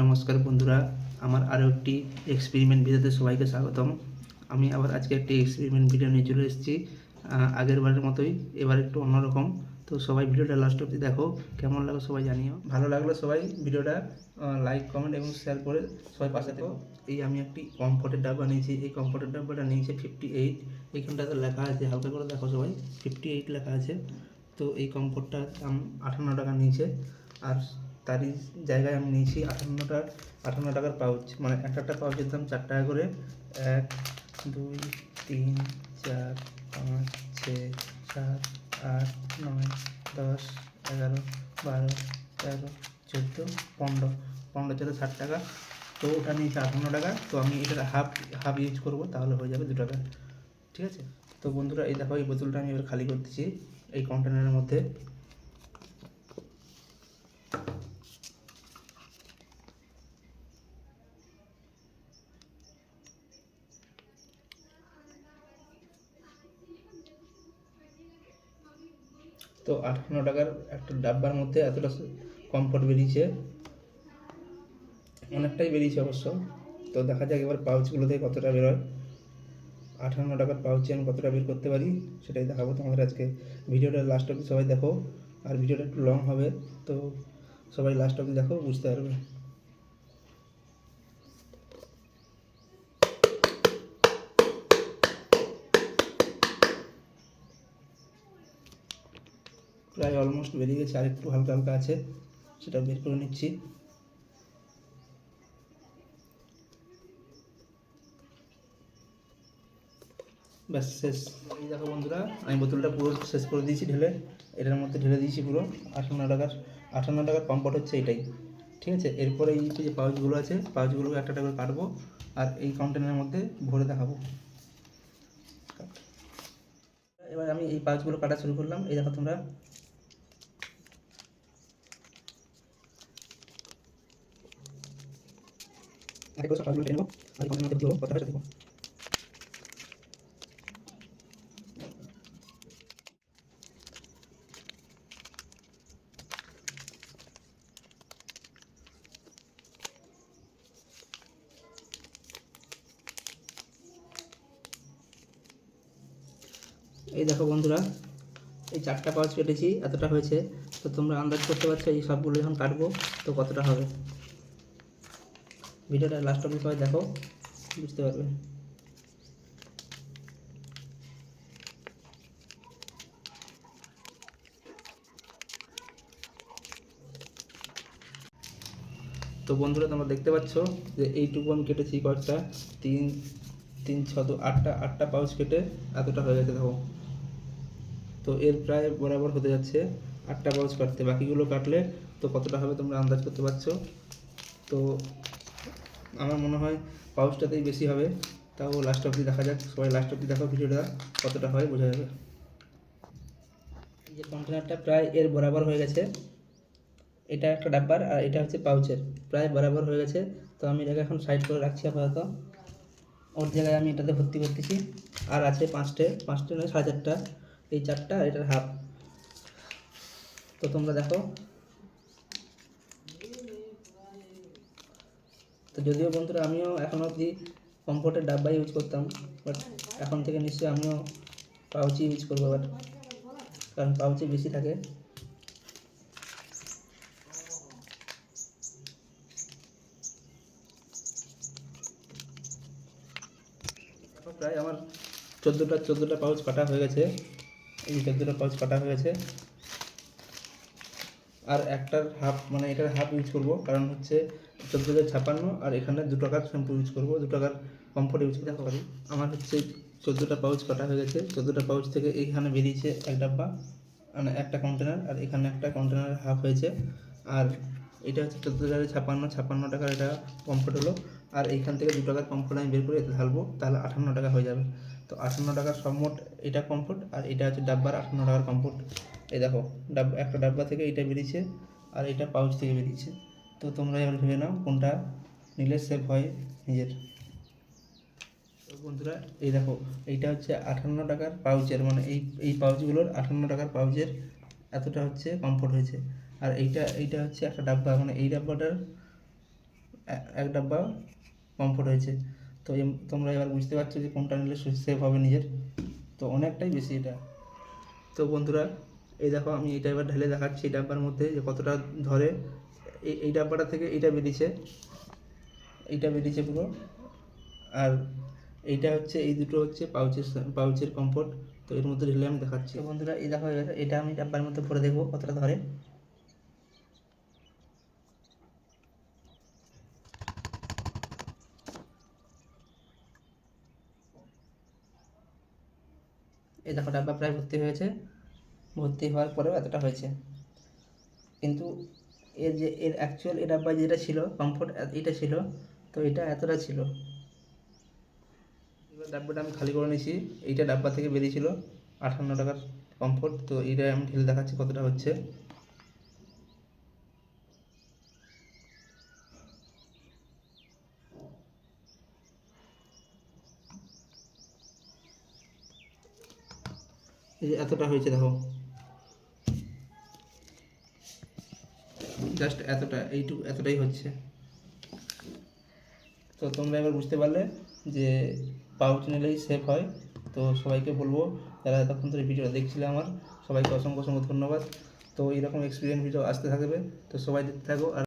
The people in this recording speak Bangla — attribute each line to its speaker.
Speaker 1: নমস্কার বন্ধুরা আমার আরও একটি এক্সপেরিমেন্ট ভিডিওতে সবাইকে স্বাগতম আমি আবার আজকে একটি এক্সপেরিমেন্ট ভিডিও নিয়ে চলে এসেছি আগের বারের মতোই এবার একটু অন্যরকম তো সবাই ভিডিওটা লাস্ট অব্দি দেখো কেমন লাগলো সবাই জানিও
Speaker 2: ভালো লাগলো সবাই ভিডিওটা লাইক কমেন্ট এবং শেয়ার করে সবাই পাশে দেবো এই আমি একটি কমফোর্টের ডাব্বা নিয়েছি এই কমফোর্টের ডাব্বাটা নিয়েছে ফিফটি এইট এইখানটাতে লেখা আছে হালকা করে দেখো সবাই ফিফটি এইট লেখা আছে তো এই কমফোর্টটা দাম আটান্ন টাকা নিয়েছে আর তারই জায়গায় আমি নিয়েছি আটান্নটা আটান্ন টাকার পাউচ মানে এক একটা পাউচের দাম চার টাকা করে এক দুই তিন চার পাঁচ ছয় সাত আট নয় দশ এগারো বারো তেরো চোদ্দো পনেরো পনেরো চোদ্দো ষাট টাকা তো ওটা নিয়েছে আটান্ন টাকা তো আমি এটা হাফ হাফ ইউজ করবো তাহলে হয়ে যাবে দু টাকা ঠিক আছে তো বন্ধুরা এই দেখো এই বোতলটা আমি এবার খালি করতেছি এই কন্টেনারের মধ্যে তো আটান্ন টাকার একটা ডাব্বার মধ্যে এতটা কমফোর্ট বেরিয়েছে অনেকটাই বেরিয়েছে অবশ্য তো দেখা যাক এবার পাউচগুলোতে কতটা বেরোয় আঠান্ন টাকার পাউচে আমি কতটা বের করতে পারি সেটাই দেখাবো তোমাদের আজকে ভিডিওটা লাস্ট অবধি সবাই দেখো আর ভিডিওটা একটু লং হবে তো সবাই লাস্ট অবধি দেখো বুঝতে পারবে প্রায় অলমোস্ট বেরিয়ে গেছে আর একটু হালকা হালকা আছে সেটা বের করে নিচ্ছি ব্যাস শেষ এই দেখো বন্ধুরা আমি বোতলটা পুরো শেষ করে দিয়েছি ঢেলে এটার মধ্যে ঢেলে দিয়েছি পুরো আঠান্ন টাকার আটান্ন টাকার পাম্পট হচ্ছে এটাই ঠিক আছে এরপরে এই যে পাউচগুলো আছে পাউচগুলোকে একটা টাকা কাটবো আর এই কাউন্টেনের মধ্যে ভরে দেখাবো এবার আমি এই পাউচগুলো কাটা শুরু করলাম এই দেখো তোমরা টেনে আর এই মধ্যে এই দেখো বন্ধুরা এই চারটা পাউচ কেটেছি এতটা হয়েছে তো তোমরা আন্দাজ করতে পারছো এই সবগুলো যখন কাটবো তো কতটা হবে ভিডিওটা লাস্ট অবধি সবাই দেখো বুঝতে পারবে তো বন্ধুরা তোমরা দেখতে পাচ্ছ যে এইটুকু আমি কেটেছি কয়েকটা তিন তিন ছ দু আটটা আটটা পাউচ কেটে এতটা হয়ে গেছে দেখো তো এর প্রায় বরাবর হতে যাচ্ছে আটটা পাউচ কাটতে বাকিগুলো কাটলে তো কতটা হবে তোমরা আন্দাজ করতে পারছো তো আমার মনে হয় পাউচটাতেই বেশি হবে তাও লাস্ট অবধি দেখা যাক সবাই লাস্ট অবধি দেখো ভিডিওটা কতটা হয় বোঝা যাবে যে কন্টেনারটা প্রায় এর বরাবর হয়ে গেছে এটা একটা ডাব্বার আর এটা হচ্ছে পাউচের প্রায় বরাবর হয়ে গেছে তো আমি এটাকে এখন সাইড করে রাখছি আপাতত ওর জায়গায় আমি এটাতে ভর্তি করতেছি আর আছে পাঁচটে পাঁচটে নয় সাড়ে চারটা এই চারটা আর এটার হাফ তো তোমরা দেখো তো যদিও বন্ধুরা আমিও এখন অবধি কমফোর্টের ডাব্বা ইউজ করতাম বাট এখন থেকে নিশ্চয়ই আমিও পাউচি ইউজ করবো বাট কারণ পাউচি বেশি থাকে প্রায় আমার চোদ্দোটা চোদ্দোটা পাউচ কাটা হয়ে গেছে এই চোদ্দোটা পাউচ কাটা হয়ে গেছে আর একটার হাফ মানে এটার হাফ ইউজ করবো কারণ হচ্ছে চোদ্দ হাজার ছাপান্ন আর এখানে দু টাকার শ্যাম্পু ইউজ করবো দু টাকার কমফোর্ট ইউজ করতে পারি আমার হচ্ছে চোদ্দোটা পাউচ কাটা হয়ে গেছে চোদ্দোটা পাউচ থেকে এইখানে বেরিয়েছে এক ডাব্বা মানে একটা কন্টেনার আর এখানে একটা কন্টেনার হাফ হয়েছে আর এটা হচ্ছে চোদ্দো হাজার ছাপান্ন ছাপান্ন টাকার এটা কমফোর্ট হলো আর এইখান থেকে দু টাকার কমফোর্ট আমি বের করে এতে ঢালবো তাহলে আঠান্ন টাকা হয়ে যাবে তো আঠান্ন টাকার সব মোট এটা কমফোর্ট আর এটা হচ্ছে ডাব্বার আঠান্ন টাকার কমফোর্ট এই দেখো ডাব্বা একটা ডাব্বা থেকে এটা বেরিয়েছে আর এটা পাউচ থেকে বেরিয়েছে তো তোমরা এবার ভেবে নাও কোনটা নিলে সেফ হয় নিজের বন্ধুরা এই দেখো এইটা হচ্ছে আঠান্ন টাকার পাউচের মানে এই এই পাউচগুলোর আঠান্ন টাকার পাউচের এতটা হচ্ছে কমফোর্ট হয়েছে আর এইটা এইটা হচ্ছে একটা ডাব্বা মানে এই ডাব্বাটার এক ডাব্বা কমফোর্ট হয়েছে তো তোমরা এবার বুঝতে পারছো যে কোনটা নিলে সেফ হবে নিজের তো অনেকটাই বেশি এটা তো বন্ধুরা এই দেখো আমি এটা এবার ঢেলে দেখাচ্ছি এই ডাব্বার মধ্যে যে কতটা ধরে এই ডাব্বাটা থেকে এইটা বেরিয়েছে এইটা বেরিয়েছে পুরো আর এইটা হচ্ছে এই দুটো হচ্ছে পাউচের পাউচের কমফোর্ট তো এর মধ্যে ঢেলে আমি দেখাচ্ছি বন্ধুরা এই দেখা হয়ে গেছে এটা আমি ডাব্বার মধ্যে ভরে দেখবো কতটা ধরে এই দেখো ডাব্বা প্রায় ভর্তি হয়েছে ভর্তি হওয়ার পরেও এতটা হয়েছে কিন্তু এর যে এর অ্যাকচুয়াল এটা বা যেটা ছিল কমফোর্ট এটা ছিল তো এটা এতটা ছিল এবার ডাব্বাটা আমি খালি করে নিয়েছি এইটা ডাব্বা থেকে বেরিয়েছিল আঠান্ন টাকার কমফোর্ট তো এইটা আমি ঢেলে দেখাচ্ছি কতটা হচ্ছে এই যে এতটা হয়েছে দেখো জাস্ট এতটা এইটুকু এতটাই হচ্ছে তো তোমরা এবার বুঝতে পারলে যে পাউচ নিলেই সেফ হয় তো সবাইকে বলবো যারা এতক্ষণ ধরে ভিডিওটা দেখছিলে আমার সবাইকে অসংখ্য অসংখ্য ধন্যবাদ তো এইরকম এক্সপিরিয়েন্স ভিডিও আসতে থাকবে তো সবাই দেখতে থাকো আর